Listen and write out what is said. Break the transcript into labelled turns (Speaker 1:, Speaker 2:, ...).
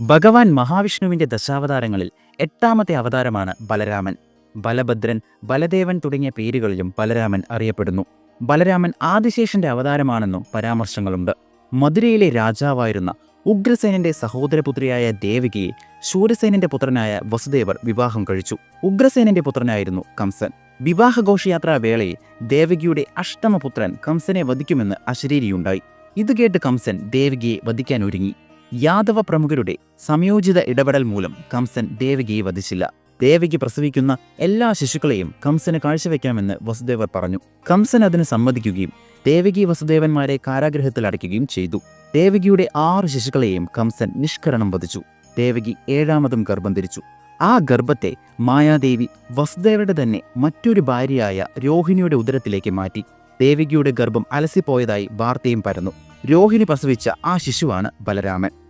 Speaker 1: ഭഗവാൻ മഹാവിഷ്ണുവിന്റെ ദശാവതാരങ്ങളിൽ എട്ടാമത്തെ അവതാരമാണ് ബലരാമൻ. ബലഭദ്രൻ ബലദേവൻ തുടങ്ങിയ പേരുകളിലും ബലരാമൻ അറിയപ്പെടുന്നു. ബലരാമൻ ആദിശേഷന്റെ അവതാരമാണെന്നും പരാമർശങ്ങളുണ്ട്. മധുരയിലെ രാജാവായിരുന്ന ഉഗ്രസേനന്റെ സഹോദരപുത്രിയായ ദേവികയെ ശൂരസേനന്റെ പുത്രനായ വസുദേവർ വിവാഹം കഴിച്ചു. ഉഗ്രസേനന്റെ പുത്രനായിരുന്നു കംസൻ. വിവാഹഘോഷയാത്രാ വേളയിൽ ദേവകിയുടെ അഷ്ടമപുത്രൻ കംസനെ വധിക്കുമെന്ന് അശരീരിയുണ്ടായി. ഇത് കേട്ട് കംസൻ ദേവകിയെ വധിക്കാൻ ഒരുങ്ങി. യാദവ പ്രമുഖരുടെ സംയോജിത ഇടപെടൽ മൂലം കംസൻ ദേവികയെ വധിച്ചില്ല. ദേവകി പ്രസവിക്കുന്ന എല്ലാ ശിശുക്കളെയും കംസന് കാഴ്ചവെക്കാമെന്ന് വസുദേവർ പറഞ്ഞു. കംസൻ അതിന് സമ്മതിക്കുകയും ദേവകി വസുദേവന്മാരെ കാരാഗ്രഹത്തിൽ അടയ്ക്കുകയും ചെയ്തു. ദേവകിയുടെ ആറ് ശിശുക്കളെയും കംസൻ നിഷ്കരണം വധിച്ചു. ദേവകി ഏഴാമതും ഗർഭം ധരിച്ചു. ആ ഗർഭത്തെ മായാദേവി വസുദേവരുടെ തന്നെ മറ്റൊരു ഭാര്യയായ രോഹിണിയുടെ ഉദരത്തിലേക്ക് മാറ്റി. ദേവികിയുടെ ഗർഭം അലസിപ്പോയതായി വാർത്തയും പരന്നു. രോഹിണി പ്രസവിച്ച ആ ശിശുവാണ് ബലരാമൻ.